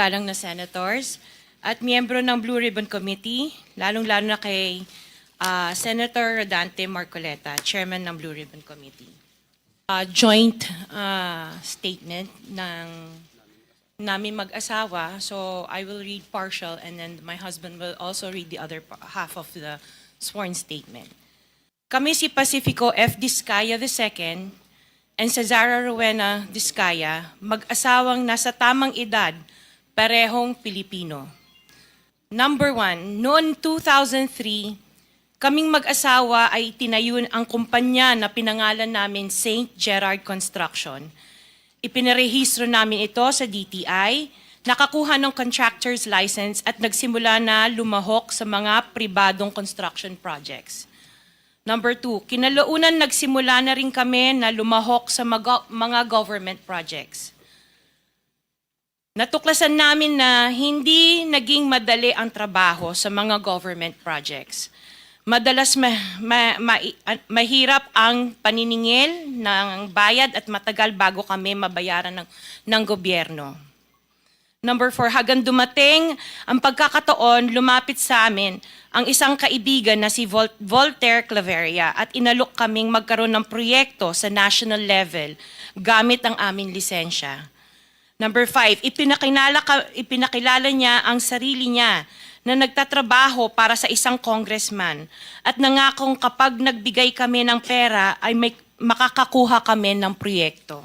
Talang na senators at miyembro ng Blue Ribbon Committee, lalong-lalo na kay ah, Senator Rodante Marcoleta, Chairman ng Blue Ribbon Committee. Ah, joint ah, statement ng namin mag-asawa, so I will read partial and then my husband will also read the other half of the sworn statement. Kami si Pacifico F. Discaya II and Cesara Rowena Discaya, mag-asawang nasa tamang edad, parehong Pilipino. Number one, noon 2003, kaming mag-asawa ay tinayun ang kumpanya na pinangalan namin St. Gerard Construction. Ipinarehistro namin ito sa DTI, nakakuha ng contractor's license at nagsimula na lumahok sa mga pribadong construction projects. Number two, kinalaunan nagsimula na rin kami na lumahok sa mga government projects. Natuklasan namin na hindi naging madali ang trabaho sa mga government projects. Madalas ma, ma- ma- ah, mahirap ang paniningil ng bayad at matagal bago kami mabayaran ng, ng gobyerno. Number four, hagang dumating ang pagkakataon, lumapit sa amin ang isang kaibigan na si Vol- Voltaire Claveria at inalok kaming magkaroon ng proyekto sa national level gamit ang aming lisensya. Number five, ipinakilala, ka, ipinakilala niya ang sarili niya na nagtatrabaho para sa isang congressman at nangakong kapag nagbigay kami ng pera ay may, makakakuha kami ng proyekto.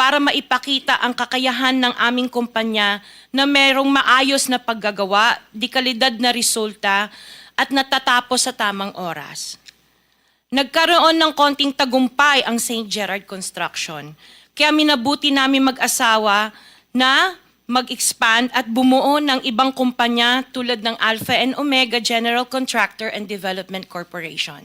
para maipakita ang kakayahan ng aming kumpanya na merong maayos na paggagawa, di kalidad na resulta, at natatapos sa tamang oras. Nagkaroon ng konting tagumpay ang St. Gerard Construction. Kaya minabuti namin mag-asawa na mag-expand at bumuo ng ibang kumpanya tulad ng Alpha and Omega General Contractor and Development Corporation.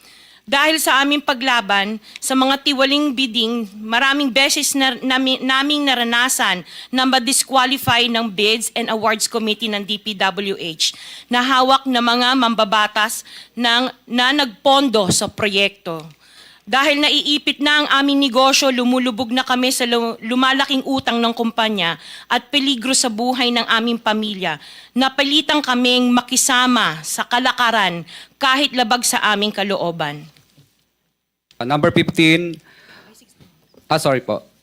Dahil sa aming paglaban sa mga tiwaling bidding, maraming beses na, nami, naming naranasan na ma-disqualify ng Bids and Awards Committee ng DPWH na hawak na mga mambabatas ng, na nagpondo sa proyekto. Dahil naiipit na ang aming negosyo, lumulubog na kami sa lu- lumalaking utang ng kumpanya at peligro sa buhay ng aming pamilya. Napalitan kaming makisama sa kalakaran kahit labag sa aming kalooban. Number 15. Ah, sorry po.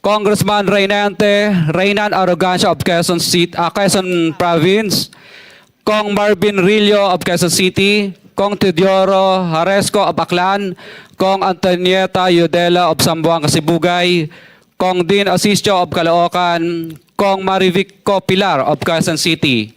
Congressman Reynante Reynan Arrogancia of Quezon, City, ah, Quezon Province, Kong Marvin Rillo of Quezon City, Kong Teodoro Haresco of Aklan, Kong Antonieta Yudela of Sambuanga, Sibugay, Kong Dean Asisio of Caloocan, Kong Marivico Pilar of Quezon City.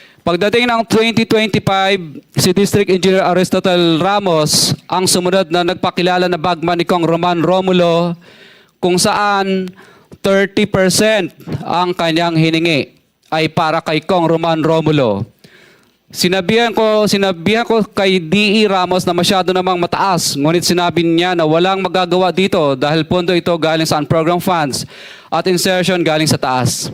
Pagdating ng 2025, si District Engineer Aristotle Ramos ang sumunod na nagpakilala na bagman ni Kong Roman Romulo kung saan 30% ang kanyang hiningi ay para kay Kong Roman Romulo. Sinabihan ko, sinabihan ko kay D.E. Ramos na masyado namang mataas, ngunit sinabi niya na walang magagawa dito dahil pondo ito galing sa unprogram funds at insertion galing sa taas.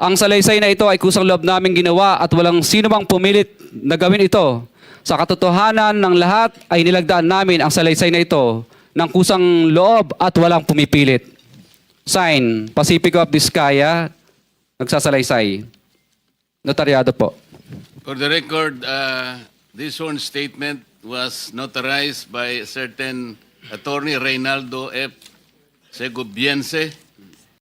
Ang salaysay na ito ay kusang loob namin ginawa at walang sino mang pumilit na gawin ito. Sa katotohanan ng lahat ay nilagdaan namin ang salaysay na ito ng kusang loob at walang pumipilit. Sign, Pacifico of Vizcaya, nagsasalaysay. Notaryado po. For the record, uh, this sworn statement was notarized by a certain attorney Reynaldo F. Segubiense